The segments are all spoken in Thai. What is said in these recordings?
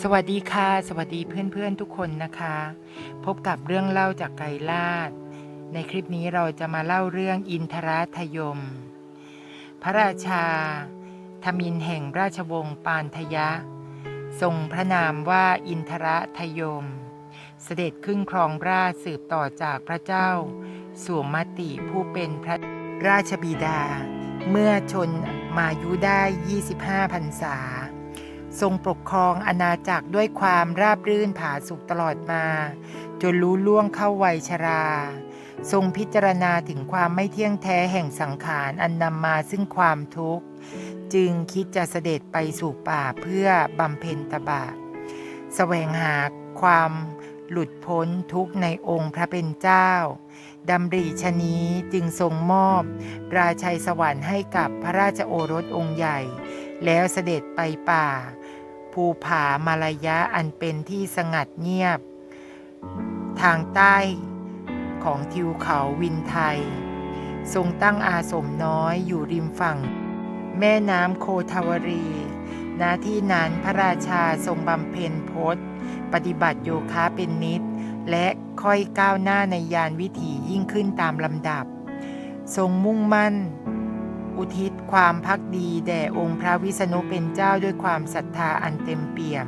สวัสดีค่ะ สวัสดีเพื่อนๆทุกคนนะคะ พบกับเรื่องเล่าจากไกรลาดในคลิปนี้เราจะมาเล่าเรื่องอินทรทยม พระราชา ธมินแห่งราชวงศ์ปานทยะ ทรงพระนามว่าอินทรทยม เสด็จขึ้นครองราชสืบต่อจากพระเจ้าสวมมติผู้เป็นพระราชบิดา เมื่อชนมายุได้ 25พรรษา ทรงปกครองอาณาจักรด้วยความราบรื่นผาสุกตลอดมา จนรู้ล่วงเข้าวัยชรา ทรงพิจารณาถึงความไม่เที่ยงแท้แห่งสังขารอันนำมาซึ่งความทุกข์ จึงคิดจะเสด็จไปสู่ป่าเพื่อบำเพ็ญตบะ แสวงหาความหลุดพ้นทุกในองค์พระเป็นเจ้าดำริชนี้จึงทรงมอบ ราชัยสวรรค์ให้กับพระราชโอรสองค์ใหญ่ แล้วเสด็จไปป่า ภูผามาลายะอันเป็นที่สงัดเงียบ ทางใต้ของทิวเขาวินไทย ทรงตั้งอาสมน้อยอยู่ริมฝั่ง แม่น้ำโคทาวรีณที่นั้นพระราชาทรงบำเพ็ญพจน์ ปฏิบัติโยคะเป็นนิด และค่อยก้าวหน้าในยานวิถียิ่งขึ้นตามลำดับ ทรงมุ่งมั่น อุทิศความพักดีแด่องค์พระวิษณุเป็นเจ้าด้วยความศรัทธาอันเต็มเปี่ยม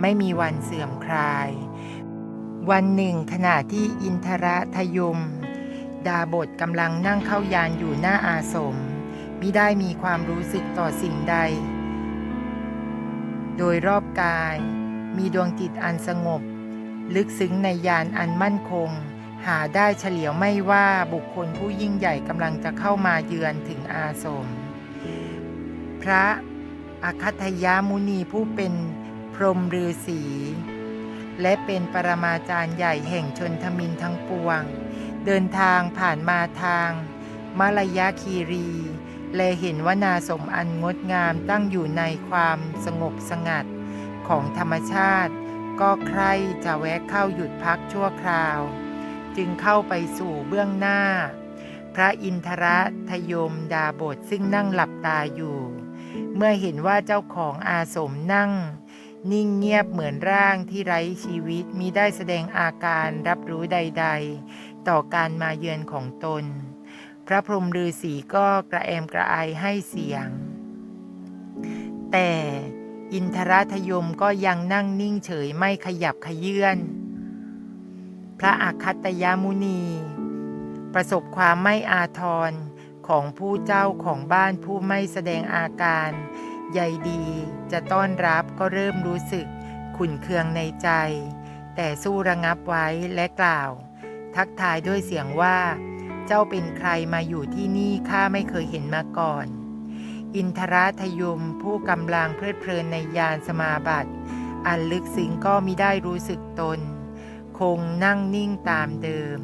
ไม่มีวันเสื่อมคลาย วันหนึ่งขณะที่อินทระทยม ดาบทกำลังนั่งเข้ายานอยู่หน้าอาสมมิได้มีความรู้สึกต่อสิ่งใด โดยรอบกายมีดวงจิตอันสงบ ลึกซึ้งในยานอันมั่นคง หาได้เฉลียวไม่ว่าบุคคลผู้ยิ่งใหญ่กำลังจะเข้ามาเยือนถึงอาสม พระอคัตยามุนีผู้เป็นพรหมฤาษีและเป็นปรมาจารย์ใหญ่แห่งชนทมินทั้งปวง เดินทางผ่านมาทางมลายาคีรี และเห็นว่านาสมอันงดงามตั้งอยู่ในความสงบสงัดของธรรมชาติ ก็ใครจะแวะเข้าหยุดพักชั่วคราว จึงเข้าไปสู่เบื้องหน้า พระอินทรทยมดาบทซึ่งนั่งหลับตาอยู่ เมื่อเห็นว่าเจ้าของอาสมนั่ง นิ่งเงียบเหมือนร่างที่ไร้ชีวิตมิได้แสดงอาการรับรู้ใด ๆ ต่อการมาเยือนของตน พระพรหมฤาษีก็กระแอมกระไอให้เสียง แต่อินทรทยมก็ยังนั่งนิ่งเฉยไม่ขยับขยื่น พระอาคัตยมุนี ประสบความไม่อาทรของผู้เจ้าของบ้านผู้ไม่แสดงอาการใยดีจะต้อนรับก็เริ่มรู้สึกขุนเคืองในใจ แต่สู้ระงับไว้และกล่าว ทักทายด้วยเสียงว่า เจ้าเป็นใครมาอยู่ที่นี่ข้าไม่เคยเห็นมาก่อน อินทราทยมผู้กำลังเพลิดเพลินในยานสมาบัติ อันลึกซึ้งก็มิได้รู้สึกตน คงนั่งนิ่งตามเดิม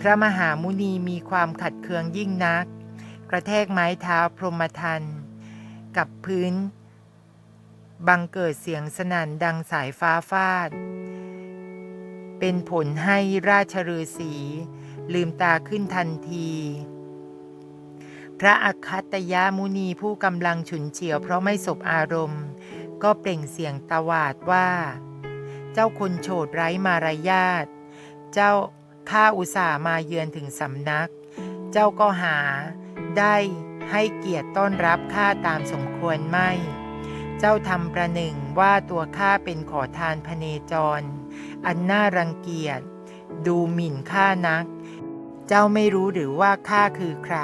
พระมหามุนีมีความขัดเคืองยิ่งนัก กระแทกไม้เท้าพรหมทัน กับพื้น บังเกิดเสียงสนั่นดังสายฟ้าฟาด เป็นผลให้ราชฤาษีลืมตาขึ้นทันที พระอคัตยามุนีผู้กำลังฉุนเฉียวเพราะไม่สบอารมณ์ ก็เปล่งเสียงตวาดว่า เจ้าคนโฉดไร้มารยาท เจ้าข้าอุตส่าห์มาเยือนถึงสำนัก เจ้าก็หาได้ให้เกียรติต้อนรับข้าตามสมควรไม่ เจ้าทำประหนึ่งว่าตัวข้าเป็นขอทานพเนจร อันน่ารังเกียจ ดูหมิ่นข้านัก เจ้าไม่รู้หรือว่าข้าคือใคร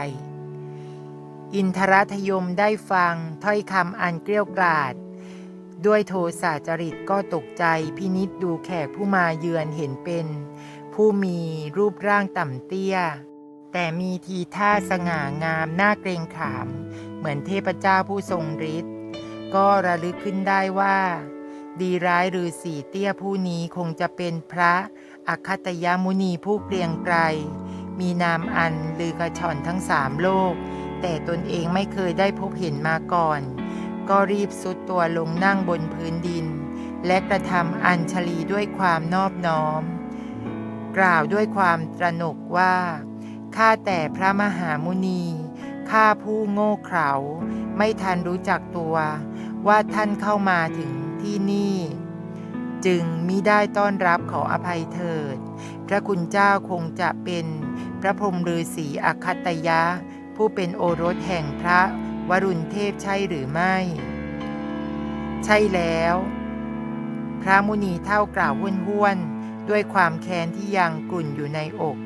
อินทรทยมได้ฟังถ้อยคำอันเกลี้ยกล่อด ด้วยโทสะจริตก็ตกใจพินิษดูแขกผู้มาเยือนเห็นเป็น ผู้มีรูปร่างต่ำเตี้ย แต่มีทีท่าสง่างามน่าเกรงขาม เหมือนเทพเจ้าผู้ทรงฤทธิ์ก็ระลึกขึ้นได้ว่า ดีร้ายหรือสีเตี้ยผู้นี้คงจะเป็นพระอคตยมุนีผู้เกรียงไกรมีนามอันลือกระชอนทั้งสามโลก แต่ตนเองไม่เคยได้พบเห็นมาก่อน ก็รีบสุดตัวลงนั่งบนพื้นดิน และกระทำอัญชลีด้วยความนอบน้อม กล่าวด้วยความตระหนกว่าข้าแต่พระมหามุนีข้าผู้โง่เขลาไม่ทันรู้จักตัวว่าท่านเข้ามาถึงที่นี่ จึงมิได้ต้อนรับขออภัยเถิด พระคุณเจ้าคงจะเป็นพระพรหมฤาษีอคัตยะ ผู้เป็นโอรสแห่งพระ วรุณเทพใช่หรือไม่ ใช่แล้ว พระมุนีเท่ากล่าวห้วนๆด้วยความแค้นที่ยังกลุ่นอยู่ในอก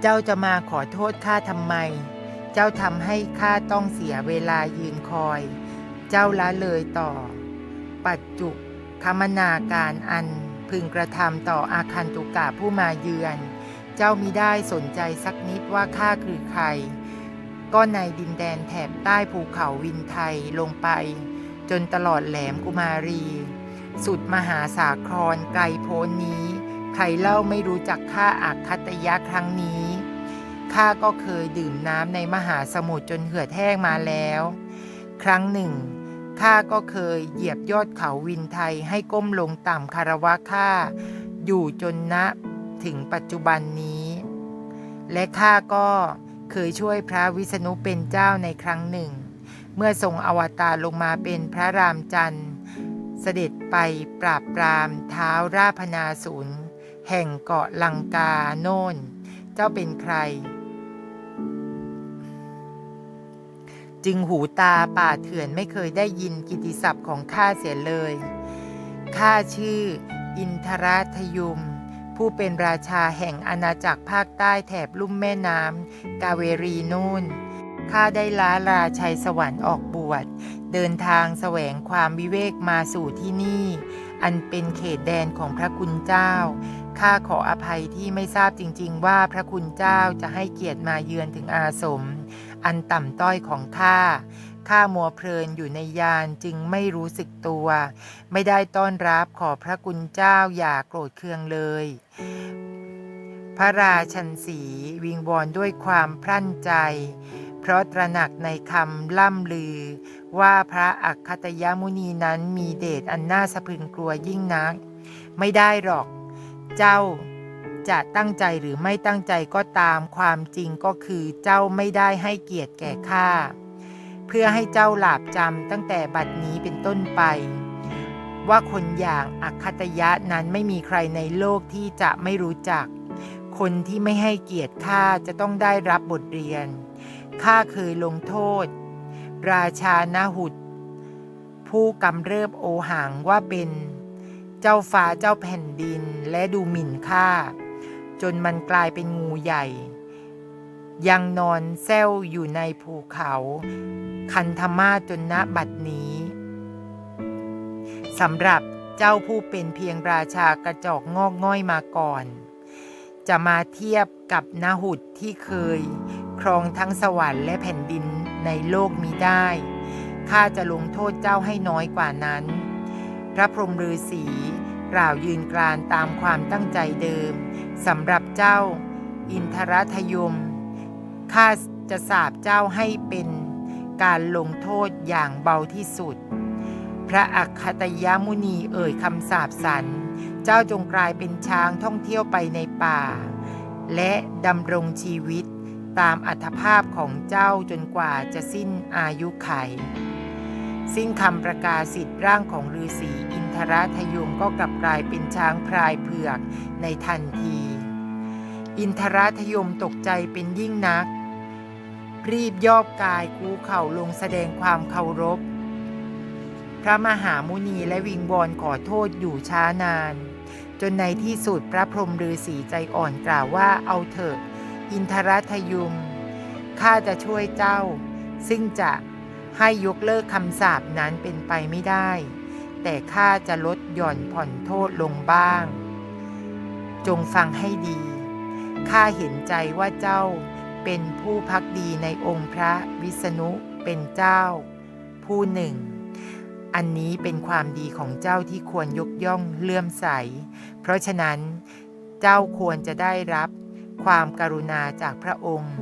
เจ้าจะมาขอโทษข้าทำไม เจ้าทำให้ข้าต้องเสียเวลายืนคอย เจ้าละเลยต่อ ปัจจุคมนาการอันพึงกระทำต่ออาคันตุกะผู้มาเยือน เจ้ามิได้สนใจสักนิดว่าข้าคือใคร ก็ในดินแดนแถบใต้ภูเขาวินไทยลงไป จนตลอดแหลมกุมารี สุดมหาสาครไกลโพ้นนี้ ใครเล่าไม่รู้จักข้าอาคัตยะครั้งนี้ข้าก็เคยดื่มน้ำในมหาสมุทรจนเหือดแห้งมาแล้ว ครั้งหนึ่งข้าก็เคยเหยียบยอดเขาวินไทยให้ก้มลงต่ำคารวะข้าอยู่จนณถึงปัจจุบันนี้ และข้าก็ เคยช่วยพระวิษณุเป็นเจ้าในครั้งหนึ่ง เมื่อทรงอวตารลงมาเป็นพระรามจันทร์ เสด็จไปปราบปรามเท้าวราพนาศูนย์แห่งเกาะลังกาโน่น เจ้าเป็นใคร จึงหูตาป่าเถื่อนไม่เคยได้ยินกิติศัพท์ของข้าเสียเลย ข้าชื่ออินทรัทยุม ผู้เป็นราชาแห่งอาณาจักรภาคใต้แถบลุ่มแม่น้ำกาเวรีนูนข้าได้ล้าราชัยสวรรค์ออกบวช เดินทางแสวงความวิเวกมาสู่ที่นี่ อันเป็นเขตแดนของพระคุณเจ้า ข้าขออภัยที่ไม่ทราบจริง ๆ ว่าพระคุณเจ้าจะให้เกียรติมาเยือนถึงอาสม อันต่ำต้อยของข้า ข้ามัวเพลินอยู่ในยานจึงไม่รู้สึกตัว ไม่ได้ต้อนรับขอพระคุณเจ้าอย่าโกรธเคืองเลย พระราชันสีวิงวอนด้วยความพรั่นใจ เพราะตระหนักในคำล่ำลือ ว่าพระอัคคตยมุนีนั้นมีเดชอันน่าสะพึงกลัวยิ่งนัก ไม่ได้หรอกเจ้าจะตั้งใจหรือไม่ตั้งใจก็ตามความจริงก็คือเจ้าไม่ได้ให้เกียรติแก่ข้า เพื่อให้เจ้าหลาบจำตั้งแต่บัดนี้เป็นต้นไป ว่าคนอย่างอัคตยะนั้นไม่มีใครในโลกที่จะไม่รู้จัก คนที่ไม่ให้เกียรติข้าจะต้องได้รับบทเรียนข้าเคยลงโทษ ราชานาหุดผู้กำเริบโอหังว่าเป็นเจ้าฟ้าเจ้าแผ่นดินและดูหมิ่นข้าจนมันกลายเป็นงูใหญ่ ยังนอนแซวอยู่ในภูเขา คันธมาจนณบัดนี้สำหรับเจ้าผู้เป็นเพียงราชากระจอกงอกง่อยมาก่อน จะมาเทียบกับนาหุดที่เคย ครองทั้งสวรรค์และแผ่นดินในโลกมีได้ข้าจะลงโทษเจ้าให้น้อยกว่านั้น พระพรหมฤาษีกล่าวยืนกรานตามความตั้งใจเดิมสำหรับเจ้า อินทรัทยม ข้าจะสาบเจ้าให้เป็นการลงโทษอย่างเบาที่สุด พระอัคคตยมุนีเอ่ยคำสาบสัน เจ้าจงกลายเป็นช้างท่องเที่ยวไปในป่า และดำรงชีวิตตามอัตภาพของเจ้าจนกว่าจะสิ้นอายุไข สิ้นคำประกาศสิทธิ์ร่างของฤาษีอินทรัทยุมก็กลับกลายเป็นช้างพลายเผือกในทันที อินทรัทยมตกใจเป็นยิ่งนัก รีบยอบกายคูเข่าลงแสดงความเคารพ พระมหามุนีและวิงวอนขอโทษอยู่ช้านาน จนในที่สุดพระพรหมฤาษีใจอ่อนกล่าวว่าเอาเถอะ อินทรัทยุมข้าจะช่วยเจ้า ซึ่งจะให้ยกเลิกคำสาปนั้นเป็นไปไม่ได้ แต่ข้าจะลดหย่อนผ่อนโทษลงบ้าง จงฟังให้ดีข้าเห็นใจว่าเจ้า เป็นผู้พักดีในองค์พระวิษณุเป็นเจ้า ผู้หนึ่ง อันนี้เป็นความดีของเจ้าที่ควรยกย่องเลื่อมใส เพราะฉะนั้นเจ้าควรจะได้รับความกรุณาจากพระองค์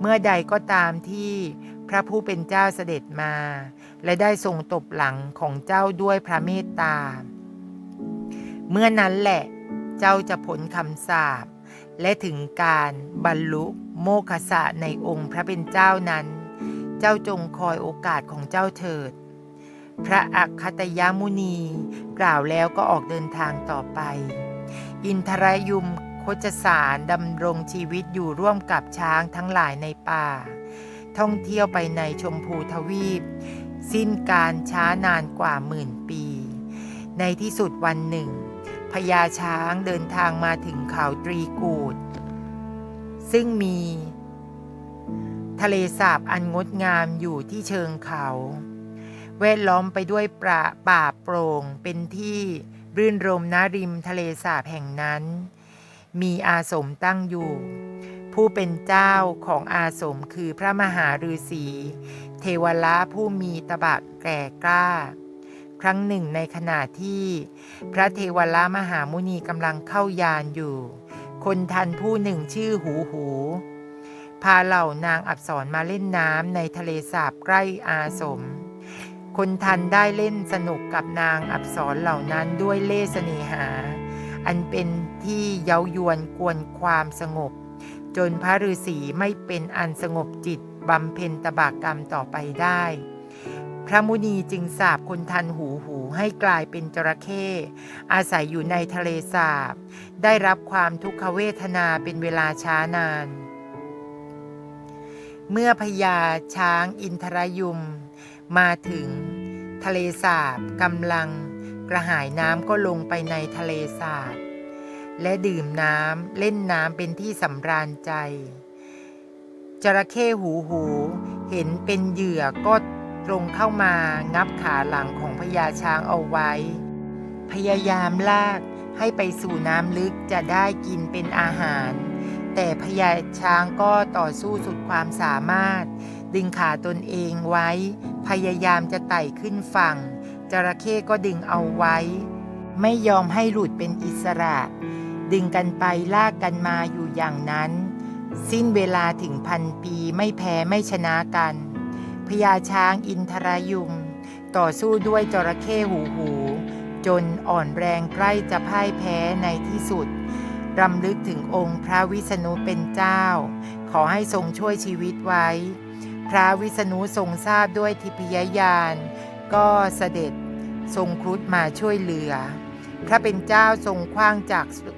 เมื่อใดก็ตามที่พระผู้เป็นเจ้าเสด็จมา และได้ทรงตบหลังของเจ้าด้วยพระเมตตา เมื่อนั้นแหละเจ้าจะผลคำสาป และถึงการบรรลุโมคสะในองค์พระเป็นเจ้านั้น เจ้าจงคอยโอกาสของเจ้าเถิด พระอัคคตยมุนีกล่าวแล้วก็ออกเดินทางต่อไป อินทรยุมโคจสารดำรงชีวิตอยู่ร่วมกับช้างทั้งหลายในป่า ท่องเที่ยวไปในชมพูทวีป สิ้นการช้านานกว่าหมื่นปี ในที่สุดวันหนึ่ง พญาช้างเดินทางมาถึงเขาตรีกูด ซึ่งมี ทะเลสาบอันงดงามอยู่ที่เชิงเขา แวดล้อมไปด้วยป่าป่าโปร่งเป็นที่รื่นรมนาริมทะเลสาบแห่งนั้น มีอาสมตั้งอยู่ ผู้เป็นเจ้าของอาสมคือพระมหาฤาษีเทวละผู้มีตบะแก่กล้า ครั้งหนึ่งในขณะที่ พระเทวละมหามุนีกำลังเข้ายานอยู่ คนทันผู้หนึ่งชื่อหูหูพาเหล่านางอับสรมาเล่นน้ำในทะเลสาบใกล้อาสม คนทันได้เล่นสนุกกับนางอับสรเหล่านั้นด้วยเล่เสน่หา อันเป็นที่เย้ายวนกวนความสงบ จนพระฤาษีไม่เป็นอันสงบจิตบำเพ็ญตบากกรรมต่อไปได้ พระมุนีจึงสาบคนทันหูหูให้กลายเป็นจระเข้อาศัยอยู่ในทะเลสาบ ได้รับความทุกขเวทนาเป็นเวลาช้านาน เมื่อพญาช้างอินทรยุม มาถึง ทะเลสาบกำลังกระหายน้ำก็ลงไปในทะเลสาบ และดื่มน้ำเล่นน้ำเป็นที่สำราญใจ จระเข้หูหู เห็นเป็นเหยื่อก็ ตรงเข้ามางับขาหลังของพญาช้างเอาไว้ พยายามลากให้ไปสู่น้ำลึกจะได้กินเป็นอาหาร แต่พญาช้างก็ต่อสู้สุดความสามารถ ดึงขาตนเองไว้ พยายามจะไต่ขึ้นฝั่ง จระเข้ก็ดึงเอาไว้ ไม่ยอมให้หลุดเป็นอิสระ ดึงกันไปลากกันมาอยู่อย่างนั้น สิ้นเวลาถึงพันปีไม่แพ้ไม่ชนะกัน พญาช้างอินทรายุม ต่อสู้ด้วยจระเข้หูหู จนอ่อนแรงใกล้จะพ่ายแพ้ในที่สุดรำลึกถึงองค์พระวิษณุเป็นเจ้า ขอให้ทรงช่วยชีวิตไว้ พระวิษณุทรงทราบด้วยทิพยญาณก็เสด็จทรงครุฑมาช่วยเหลือ พระเป็นเจ้าทรงคว้างจากสุ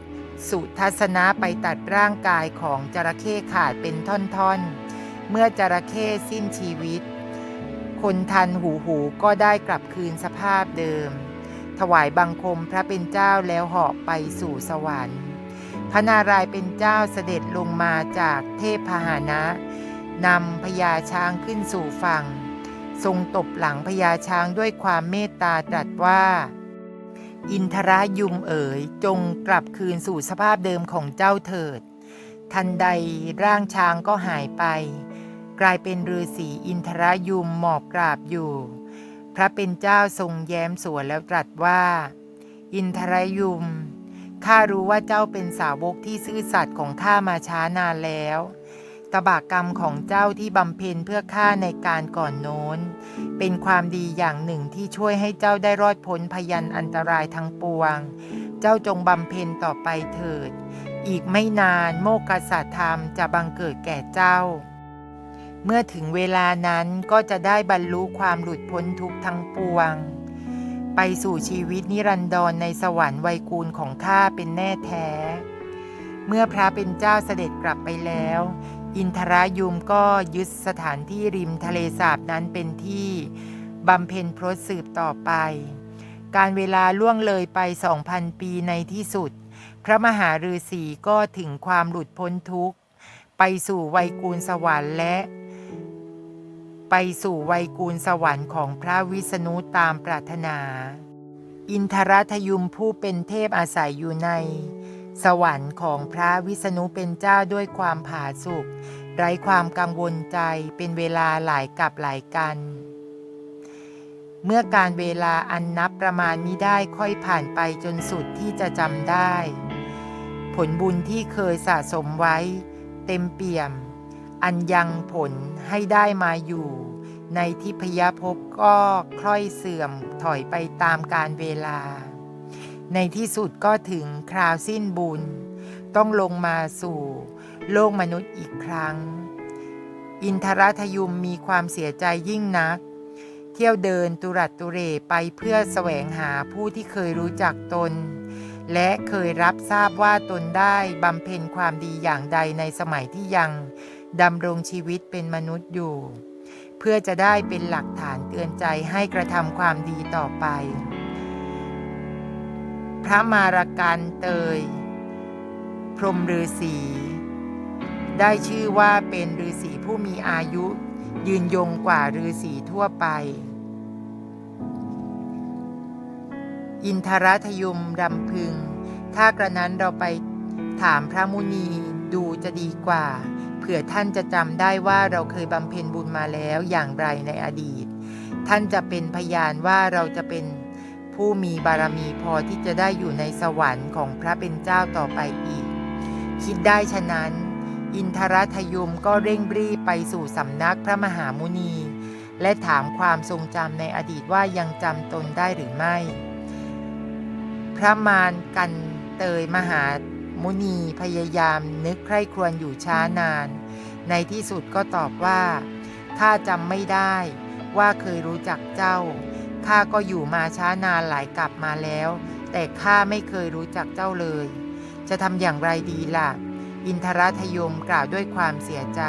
สุทัศนะไปตัดร่างกายของจระเข้ขาดเป็นท่อนๆ เมื่อจระเข้สิ้นชีวิต คนทันหูหูก็ได้กลับคืนสภาพเดิม ถวายบังคมพระเป็นเจ้าแล้วเหาะไปสู่สวรรค์ พระนารายณ์เป็นเจ้าเสด็จลงมาจากเทพพาหนะนำพญาช้างขึ้นสู่ฝั่ง ทรงตบหลังพญาช้างด้วยความเมตตาตรัสว่า อินทรายุมเอ๋ยจงกลับคืนสู่สภาพเดิมของเจ้าเถิด ทันใดร่างช้างก็หายไป กลายเป็นฤาษีอินทรายุมหมอบกราบอยู่ พระเป็นเจ้าทรงแย้มสวนแล้วตรัสว่า อินทรายุมข้ารู้ว่าเจ้าเป็นสาวกที่ซื่อสัตย์ของข้ามาช้านานแล้วตบากกรรมของเจ้าที่บำเพ็ญเพื่อข้าในการก่อนโน้น เป็นความดีอย่างหนึ่งที่ช่วยให้เจ้าได้รอดพ้นพยันอันตรายทั้งปวง เจ้าจงบำเพ็ญต่อไปเถิด อีกไม่นานโมกขสัตธรรมจะบังเกิดแก่เจ้า เมื่อถึงเวลานั้นก็จะได้บรรลุความหลุดพ้นทุกทั้งปวง ไปสู่ชีวิตนิรันดรในสวรรค์ไวยกูลของข้าเป็นแน่แท้ เมื่อพระเป็นเจ้าเสด็จกลับไปแล้ว อินทรายุมก็ยึดสถานที่ริมทะเลสาบนั้นเป็นที่บำเพ็ญพรตสืบต่อไป การเวลาล่วงเลยไปสองพันปีในที่สุด พระมหาฤาษีก็ถึงความหลุดพ้นทุกข์ ไปสู่ไวยกูลสวรรค์และ ไปสู่ไวยกูลสวรรค์ของพระวิษณุตามปรารถนา อินทรทยุมผู้เป็นเทพอาศัยอยู่ใน สวรรค์ของพระวิษณุเป็นเจ้าด้วยความผาสุกไร้ความกังวลใจเป็นเวลาหลายกับหลายกัน เมื่อการเวลาอันนับประมาณมิได้ค่อยผ่านไปจนสุดที่จะจำได้ ผลบุญที่เคยสะสมไว้ เต็มเปี่ยม อันยังผลให้ได้มาอยู่ ในทิพยภพก็คล้อยเสื่อมถอยไปตามการเวลา ในที่สุดก็ถึงคราวสิ้นบุญ ต้องลงมาสู่โลกมนุษย์อีกครั้ง อินทรทยุมมีความเสียใจยิ่งนัก เที่ยวเดินตุรัดตุเรไปเพื่อแสวงหาผู้ที่เคยรู้จักตน และเคยรับทราบว่าตนได้บำเพ็ญความดีอย่างใดในสมัยที่ยัง ดำรงชีวิตเป็นมนุษย์อยู่ เพื่อจะได้เป็นหลักฐานเตือนใจให้กระทำความดีต่อไป พระมารกันเตย พรหมฤาษีได้ชื่อว่าเป็นฤาษีผู้มีอายุ ยืนยงกว่าฤาษีทั่วไป อินทรัทยุมรำพึง ถ้ากระนั้นเราไปถามพระมุนีดูจะดีกว่า ผื่อท่านจะจำได้ว่าเราเคยบำเพ็ญบุญมาแล้วอย่างไรในอดีต ท่านจะเป็นพยานว่าเราจะเป็นผู้มีบารมีพอที่จะได้อยู่ในสวรรค์ของพระเป็นเจ้าต่อไปอีก คิดได้ฉะนั้น อินทรัทยุมก็เร่งรีบไปสู่สำนักพระมหามุนี และถามความทรงจำในอดีตว่ายังจำตนได้หรือไม่ พระมารกันเตยมหามุนีพยายามนึกใคร่ครวญอยู่ช้านาน ในที่สุดก็ตอบว่าข้าจำไม่ได้ว่าเคยรู้จักเจ้า ข้าก็อยู่มาช้านานหลายกลับมาแล้ว แต่ข้าไม่เคยรู้จักเจ้าเลย จะทำอย่างไรดีล่ะ อินทรัทยมกล่าวด้วยความเสียใจ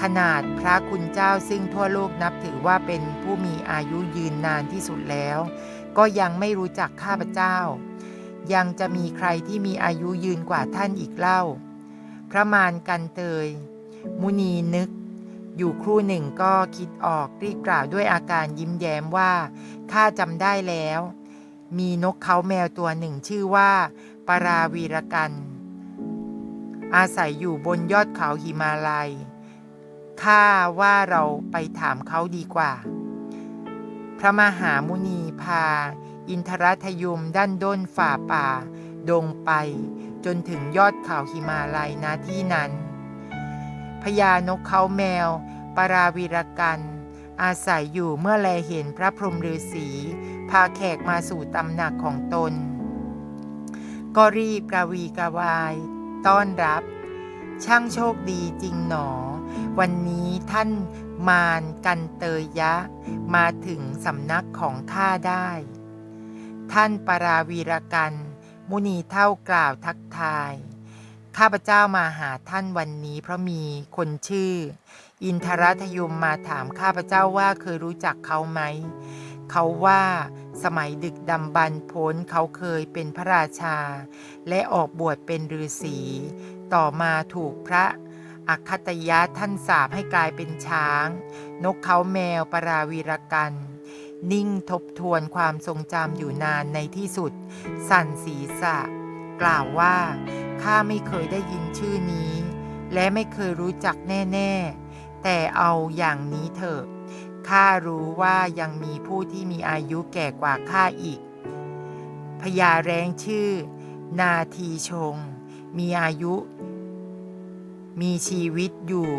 ขนาดพระคุณเจ้าซึ่งทั่วโลกนับถือว่าเป็นผู้มีอายุยืนนานที่สุดแล้ว ก็ยังไม่รู้จักข้าพเจ้า ยังจะมีใครที่มีอายุยืนกว่าท่านอีกเล่า พระมารกันเตย มุนีนึก อยู่ครู่หนึ่งก็คิดออกรีบกล่าวด้วยอาการยิ้มแย้มว่าข้าจำได้แล้ว มีนกเขาแมวตัวหนึ่งชื่อว่าปาราวีรกัน อาศัยอยู่บนยอดเขาหิมาลัยข้าว่าเราไปถามเขาดีกว่า พระมหามุนีพา อินทรัทยุมด้านด้นฝ่าป่า ดงไป จนถึงยอดเขาหิมาลัยณที่นั้น ญานกเขาแมว ปราวีรกันอาศัยอยู่เมื่อแลเห็นพระพรหมฤาษีพาแขกมาสู่ตำหนักของตน ก็รีบกราวีกราวาย ต้อนรับ ช่างโชคดีจริงหนอ วันนี้ท่านมารกันเตยยะ มาถึงสำนักของข้าได้ ท่านปราวีรกัน มุนีเท่ากล่าวทักทาย ข้าพเจ้ามาหาท่านวันนี้เพราะมีคนชื่อ อินทรัทยมมาถามข้าพเจ้าว่าเคยรู้จักเขาไหม เขาว่าสมัยดึกดำบรรพ์พ้นเขาเคยเป็นพระราชา และออกบวชเป็นฤาษีต่อมาถูกพระอัคตยะท่านสาปให้กลายเป็นช้าง นกเขาแมวปราวีรกัน นิ่งทบทวนความทรงจำอยู่นานในที่สุด สั่นศีรษะ กล่าวว่าข้าไม่เคยได้ยินชื่อนี้ และไม่เคยรู้จักแน่ๆ แต่เอาอย่างนี้เถอะข้ารู้ว่ายังมีผู้ที่มีอายุแก่กว่าข้าอีกพญาแรงชื่อ นาทีชง มีอายุ มีชีวิตอยู่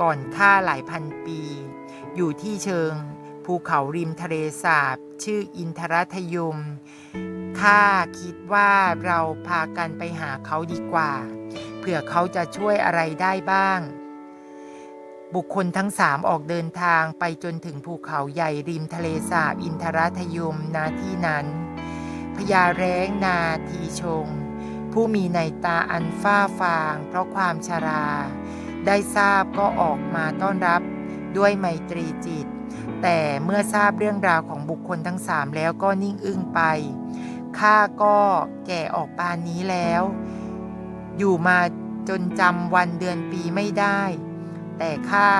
ก่อนข้าหลายพันปี อยู่ที่เชิง ภูเขาริมทะเลสาบ ชื่ออินทรัทยม ข้าคิดว่าเราพากันไปหาเขาดีกว่า เผื่อเขาจะช่วยอะไรได้บ้าง บุคคลทั้งสามออกเดินทางไปจนถึงภูเขาใหญ่ริมทะเลสาบอินทรัทยมนาที่นั้นพญาแร้งนาทีชง ผู้มีในตาอันฝ้าฟาง เพราะความชรา ได้ทราบก็ออกมาต้อนรับด้วยไมตรีจิต แต่เมื่อทราบเรื่องราวของบุคคลทั้งสามแล้วก็นิ่งอึ้งไป ข้าก็แก่ออกปานนี้แล้ว อยู่มาจนจำวันเดือนปีไม่ได้ แต่ข้า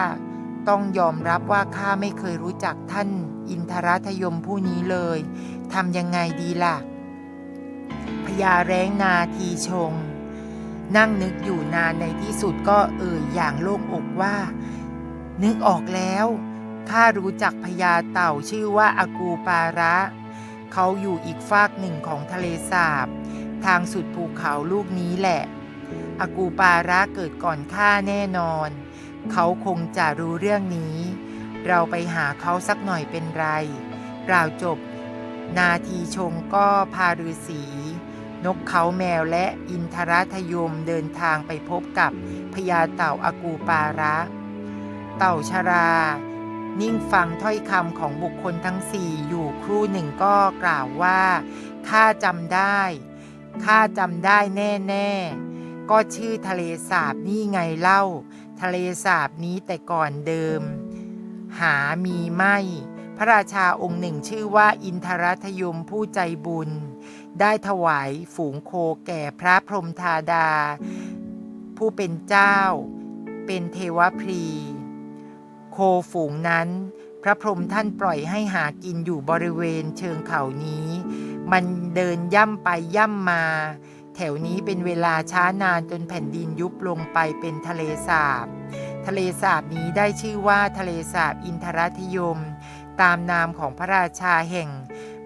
ต้องยอมรับว่าข้าไม่เคยรู้จักท่านอินทรัทยมผู้นี้เลยทำยังไงดีล่ะพญาแร้งนาทีชง นั่งนึกอยู่นานในที่สุดก็เอ่ยอย่างโล่งอกว่า นึกออกแล้วข้ารู้จักพญาเต่าชื่อว่าอากูปาระ เขาอยู่อีกฟากหนึ่งของทะเลสาบ ทางสุดภูเขาลูกนี้แหละ อากูปาระเกิดก่อนข้าแน่นอน เขาคงจะรู้เรื่องนี้ เราไปหาเขาสักหน่อยเป็นไรกล่าวจบ นาทีชงก็พาฤาษีนกเขาแมวและอินทรัทยมเดินทางไปพบกับพญาเต่าอากูปาระ เต่าชรา นิ่งฟังถ้อยคำของบุคคลทั้งสี่อยู่ครู่หนึ่งก็กล่าวว่าข้าจำได้ข้าจำได้แน่ๆ ก็ชื่อทะเลสาบนี่ไงเล่า ทะเลสาบนี้แต่ก่อนเดิม หามีไม่ พระราชาองค์หนึ่งชื่อว่าอินทรัตยมผู้ใจบุญ ได้ถวายฝูงโคแก่พระพรหมธาดา ผู้เป็นเจ้า เป็นเทวพรี โคฝูงนั้น พระพรหมท่านปล่อยให้หากินอยู่บริเวณเชิงเขานี้ มันเดินย่ำไปย่ำมา แถวนี้เป็นเวลาช้านานจนแผ่นดินยุบลงไปเป็นทะเลสาบ ทะเลสาบนี้ได้ชื่อว่าทะเลสาบอินทรัตยม ตามนามของพระราชาแห่ง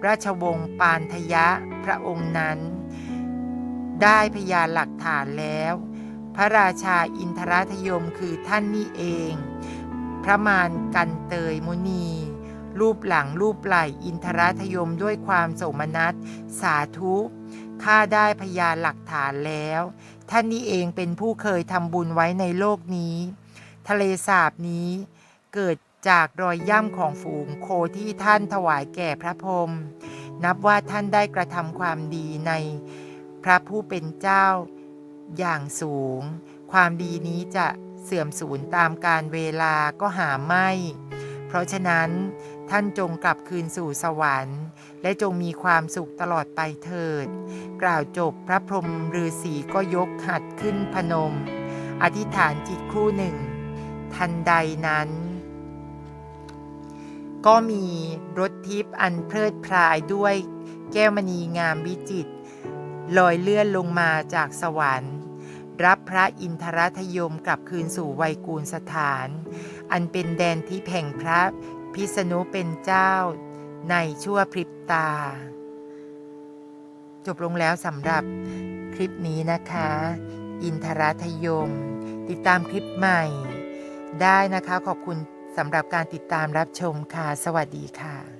ราชวงศ์ปานทยะพระองค์นั้น ได้พยานหลักฐานแล้ว พระราชาอินทรัตยมคือท่านนี่เอง พระมารกันเตยมุนี รูปหลังรูปไหลอินทรัตยมด้วยความโสมนัส สาธุข้าได้พยานหลักฐานแล้ว ท่านนี้เองเป็นผู้เคยทำบุญไว้ในโลกนี้ ทะเลสาบนี้ เกิดจากรอยย่ำของฝูงโคที่ท่านถวายแก่พระพรหมนับว่าท่านได้กระทำความดีในพระผู้เป็นเจ้าอย่างสูง ความดีนี้จะ เสื่อมสูญตามการเวลาก็หาไม่ เพราะฉะนั้นท่านจงกลับคืนสู่สวรรค์ และจงมีความสุขตลอดไปเถิด กล่าวจบพระพรหมฤาษีก็ยกหัดขึ้นพนม อธิษฐานจิตครู่หนึ่ง ทันใดนั้น ก็มีรถทิพย์อันเพลิดเพลายด้วยแก้วมณีงามวิจิตรลอยเลื่อนลงมาจากสวรรค์ รับพระอินทรัตยมกลับคืนสู่ไวยกูลสถาน อันเป็นแดนที่แห่งพระพิษณุเป็นเจ้า ในชั่วพริบตา จบลงแล้วสำหรับคลิปนี้นะคะ อินทรัตยม ติดตามคลิปใหม่ ได้นะคะขอบคุณสำหรับการติดตามรับชมค่ะ สวัสดีค่ะ